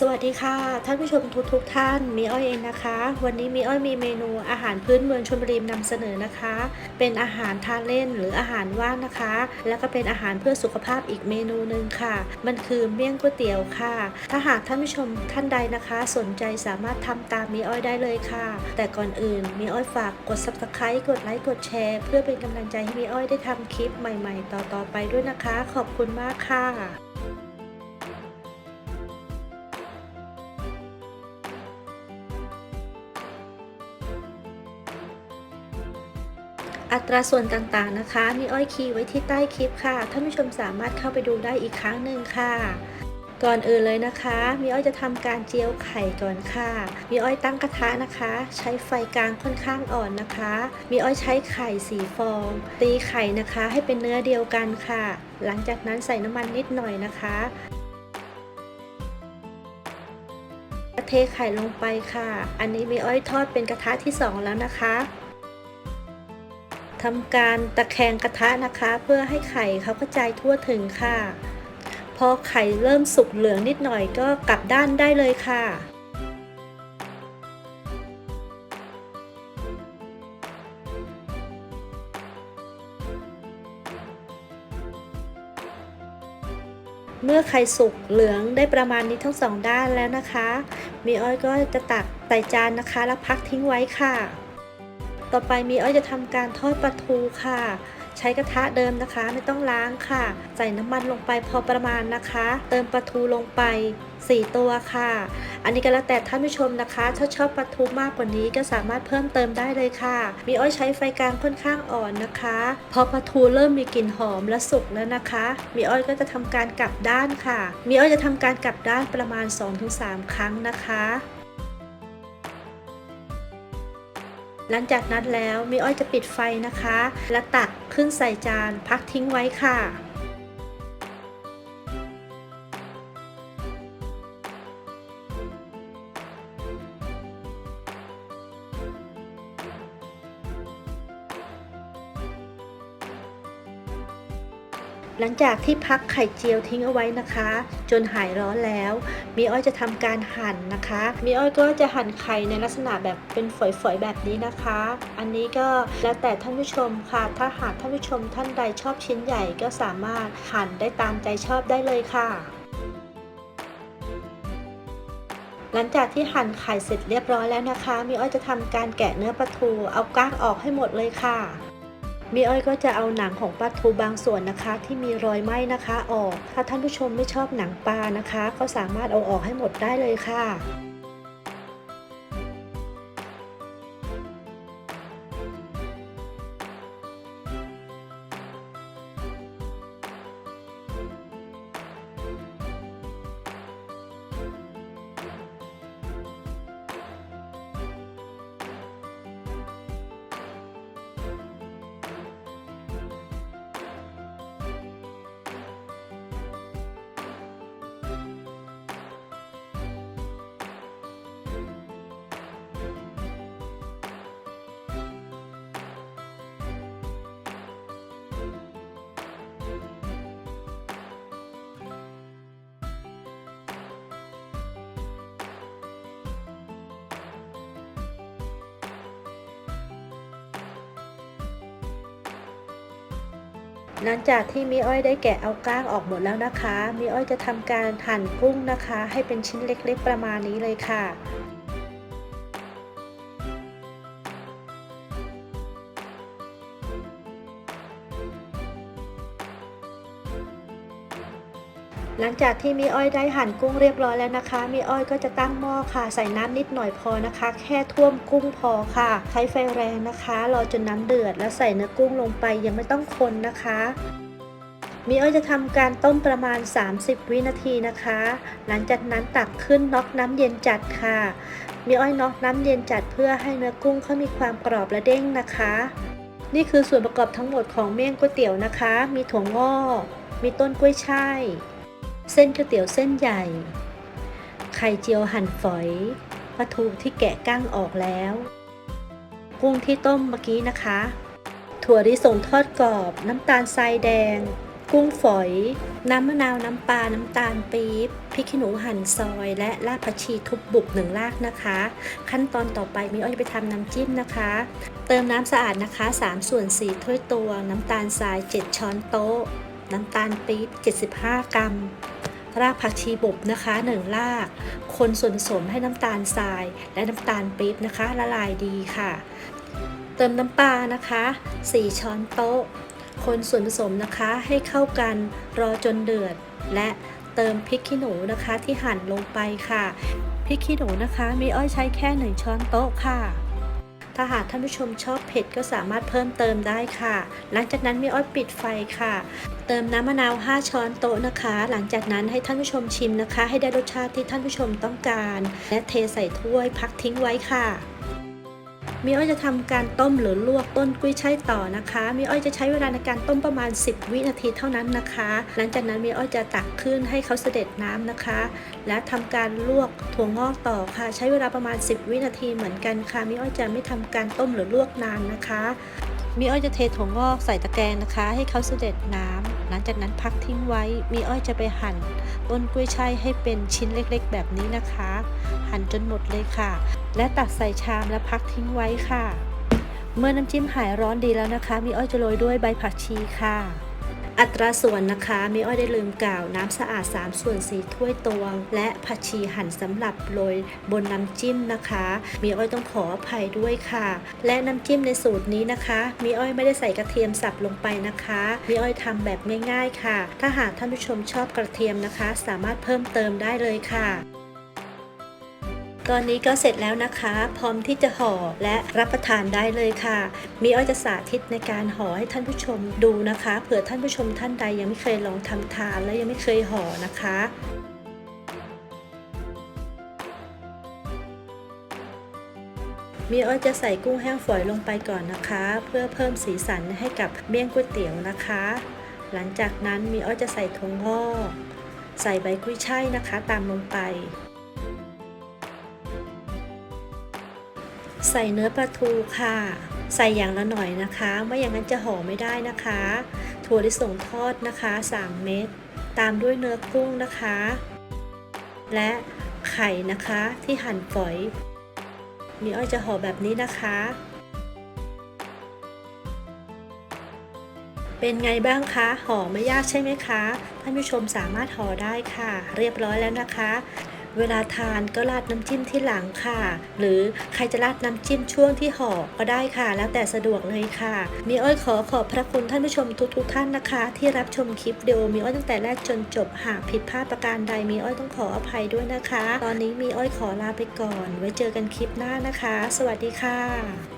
สวัสดีค่ะ ท่านผู้ชมทุกทุกท่านมีอ้อยเองนะคะ วันนี้มีอ้อยมีเมนูอาหารพื้นเมืองชลบุรีนำเสนอนะคะ เป็นอาหารทานเล่นหรืออาหารว่างนะคะ แล้วก็เป็นอาหารเพื่อสุขภาพอีกเมนูหนึ่งค่ะ มันคือเมี่ยงก๋วยเตี๋ยวค่ะ ถ้าหากท่านผู้ชมท่านใดนะคะ สนใจสามารถทำตามมีอ้อยได้เลยค่ะ แต่ก่อนอื่นมีอ้อยฝากกด subscribe กดไลค์กดแชร์เพื่อเป็นกำลังใจให้มีอ้อยได้ทำคลิปใหม่ ๆ ต่อๆไปด้วยนะคะ ขอบคุณมากค่ะ อัตราส่วนต่างๆนะคะมีอ้อยคีย์ไว้ที่ใต้คลิปค่ะท่านผู้ชมสามารถเข้าไปดูได้อีกครั้งหนึ่งค่ะก่อนอื่นเลยนะคะ มีอ้อยจะทำการเจียวไข่ก่อนค่ะ มีอ้อยตั้งกระทะนะคะ ใช้ไฟกลางค่อนข้างอ่อนนะคะ มีอ้อยใช้ไข่สีฟอง ตีไข่นะคะ ให้เป็นเนื้อเดียวกันค่ะ หลังจากนั้นใส่น้ำมันนิดหน่อยนะคะเทไข่ลงไปค่ะ อันนี้มีอ้อยทอดเป็นกระทะที่สองแล้วนะคะ ทำการตะแคงกระทะนะคะ เพื่อให้ไข่เขากระจายทั่วถึงค่ะ พอไข่เริ่มสุกเหลืองนิดหน่อยก็กลับด้านได้เลยค่ะ เมื่อไข่สุกเหลืองได้ประมาณนี้ทั้งสองด้านแล้วนะคะ มีอ้อยก็จะตักใส่จานนะคะ แล้วพักทิ้งไว้ค่ะ ต่อไปมีอ้อยจะทำการทอดปลาทูค่ะ ใช้กระทะเดิมนะคะ ไม่ต้องล้างค่ะ ใส่น้ำมันลงไปพอประมาณนะคะ เติมปลาทูลงไป 4 ตัวค่ะ อันนี้ก็แล้วแต่ท่านผู้ชมนะคะถ้าชอบปลาทูมากกว่านี้ก็สามารถเพิ่มเติมได้เลยค่ะ มีอ้อยใช้ไฟกลางค่อนข้างอ่อนนะคะ พอปลาทูเริ่มมีกลิ่นหอมและสุกแล้วนะคะ มีอ้อยก็จะทำการกลับด้านค่ะ มีอ้อยจะทำการกลับด้านประมาณ 2-3 ครั้งนะคะ หลังจากนั้นแล้วมีอ้อยจะปิดไฟนะคะ และตักขึ้นใส่จานพักทิ้งไว้ค่ะ หลังจากที่พักไข่เจียวทิ้งเอาไว้นะคะ จนหายร้อนแล้ว มีอ้อยจะทำการหั่นนะคะ มีอ้อยก็จะหั่นไข่ในลักษณะแบบเป็นฝอยๆแบบนี้นะคะ อันนี้ก็แล้วแต่ท่านผู้ชมค่ะ ถ้าหากท่านผู้ชมท่านใดชอบชิ้นใหญ่ก็สามารถหั่นได้ตามใจชอบได้เลยค่ะหลังจากที่หั่นไข่เสร็จเรียบร้อยแล้วนะคะ มีอ้อยจะทำการแกะเนื้อปลาทู เอาก้างออกให้หมดเลยค่ะ มีอ้อยก็จะเอาหนังของปลาทูบางส่วนนะคะ ที่มีรอยไหม้นะคะออก ถ้าท่านผู้ชมไม่ชอบหนังปลานะคะ ก็สามารถเอาออกให้หมดได้เลยค่ะ หลังจากที่มีอ้อยได้แกะเอาก้างออกหมดแล้วนะคะมีอ้อยจะทำการหั่นกุ้งนะคะ ให้เป็นชิ้นเล็กๆประมาณนี้เลยค่ะ หลังจากที่มีอ้อยได้หั่นกุ้งเรียบร้อยแล้วนะคะ มีอ้อยก็จะตั้งหม้อค่ะ ใส่น้ำนิดหน่อยพอนะคะ แค่ท่วมกุ้งพอค่ะ ใช้ไฟแรงนะคะ รอจนน้ำเดือด แล้วใส่เนื้อกุ้งลงไปยังไม่ต้องคนนะคะ มีอ้อยจะทำการต้มประมาณ 30 วินาทีนะคะ หลังจากนั้นตักขึ้นน็อกน้ำเย็นจัดค่ะ มีอ้อยน็อกน้ำเย็นจัดเพื่อให้เนื้อกุ้งเขามีความกรอบและเด้งนะคะ นี่คือส่วนประกอบทั้งหมดของเมี่ยงก๋วยเตี๋ยวนะคะ มีถั่วงอกมีต้นกล้วยช่าย เส้นก๋วยเตี๋ยวเส้นใหญ่ ไข่เจียวหั่นฝอย ปลาทูที่แกะก้างออกแล้ว กุ้งที่ต้มเมื่อกี้นะคะ ถั่วลิสงทอดกรอบ น้ำตาลทรายแดง กุ้งฝอย น้ำมะนาวน้ำปลา น้ำตาลปี๊บ พริกขี้หนูหั่นซอย และรากผักชีทุบบุกหนึ่งรากนะคะ ขั้นตอนต่อไปมีอ้อยจะไปทำน้ำจิ้มนะคะ เติมน้ำสะอาดนะคะ 3 ส่วน 4 ถ้วยตวง น้ำตาลทราย 7 ช้อนโต๊ะน้ำตาลปี๊บ 75 กรัม รากผักชีบุบนะคะ1ราก คนส่วนผสมให้น้ำตาลทราย และน้ำตาลปี๊บนะคะ ละลายดีค่ะ เติมน้ำปลานะคะ 4 ช้อนโต๊ะ คนส่วนผสมนะคะให้เข้ากันรอจนเดือด และเติมพริกขี้หนูนะคะที่หั่นลงไปค่ะพริกขี้หนูนะคะ มีอ้อยใช้แค่ 1 ช้อนโต๊ะค่ะ ถ้าหากท่านผู้ชมชอบเผ็ดก็สามารถเพิ่มเติมได้ค่ะ หลังจากนั้นไม่อ้อยปิดไฟค่ะ เติมน้ำมะนาว 5 ช้อนโต๊ะนะคะ หลังจากนั้นให้ท่านผู้ชมชิมนะคะ ให้ได้รสชาติที่ท่านผู้ชมต้องการ และเทใส่ถ้วยพักทิ้งไว้ค่ะ มีอ้อยจะทำการต้มหรือลวกต้นกุ้ยช่ายต่อนะคะ มีอ้อยจะใช้เวลาในการต้มประมาณ 10 วินาทีเท่านั้นนะคะ หลังจากนั้นมีอ้อยจะตักขึ้นให้เขาเสด็จน้ำนะคะ และทำการลวกถั่วงอกต่อค่ะ ใช้เวลาประมาณ 10 วินาทีเหมือนกันค่ะ มีอ้อยจะไม่ทำการต้มหรือลวกนานนะคะ มีอ้อยจะเทถั่วงอกใส่ตะแกรงนะคะ ให้เขาเสด็จน้ำห ลังจากนั้นพักทิ้งไว้ มีอ้อยจะไปหั่นต้นกล้วยช่ายให้เป็นชิ้นเล็กๆ แบบนี้นะคะ หั่นจนหมดเลยค่ะ และตักใส่ชามและพักทิ้งไว้ค่ะ เมื่อน้ำจิ้มหายร้อนดีแล้วนะคะ มีอ้อยจะโรยด้วยใบผักชีค่ะ อัตราส่วนนะคะมีอ้อยได้ลืมกล่าวน้ำสะอาด 3 ส่วน 4 ถ้วยตวง และผักชีหั่นสำหรับโรยบนน้ำจิ้มนะคะมีอ้อยต้องขออภัยด้วยค่ะ และน้ำจิ้มในสูตรนี้นะคะมีอ้อยไม่ได้ใส่กระเทียมสับลงไปนะคะมีอ้อยทำแบบง่ายๆค่ะ ถ้าหากท่านผู้ชมชอบกระเทียมนะคะ สามารถเพิ่มเติมได้เลยค่ะ ตอนนี้ก็เสร็จแล้วนะคะ พร้อมที่จะห่อและรับประทานได้เลยค่ะ มีอ้อยจะสาธิตในการห่อให้ท่านผู้ชมดูนะคะ เผื่อท่านผู้ชมท่านใดยังไม่เคยลองทำทานและยังไม่เคยห่อนะคะมีอ้อยจะใส่กุ้งแห้งฝอยลงไปก่อนนะคะ เพื่อเพิ่มสีสันให้กับเมี่ยงก๋วยเตี๋ยวนะคะ หลังจากนั้นมีอ้อยจะใส่ถั่วงอกใส่ใบกุ้ยช่ายนะคะ ตามลงไป ใส่เนื้อปลาทูค่ะ ใส่อย่างละหน่อยนะคะ ไม่อย่างนั้นจะห่อไม่ได้นะคะ ถั่วลิสงทอดนะคะ 3 เม็ดตามด้วยเนื้อกุ้งนะคะ และไข่นะคะที่หั่นฝอย มีอ้อยจะห่อแบบนี้นะคะ เป็นไงบ้างคะห่อไม่ยากใช่ไหมคะท่านผู้ชมสามารถห่อได้ค่ะ เรียบร้อยแล้วนะคะ เวลาทานก็ราดน้ำจิ้มที่หลังค่ะ หรือใครจะราดน้ำจิ้มช่วงที่ห่อก็ได้ค่ะ แล้วแต่สะดวกเลยค่ะมีอ้อยขอขอบพระคุณท่านผู้ชมทุกๆทท่านนะคะ ที่รับชมคลิปวิดีโอมีอ้อยตั้งแต่แรกจนจบหากผิดพลาดประการใดมีอ้อยต้องขออภัยด้วยนะคะ ตอนนี้มีอ้อยขอลาไปก่อน ไว้เจอกันคลิปหน้านะคะ สวัสดีค่ะ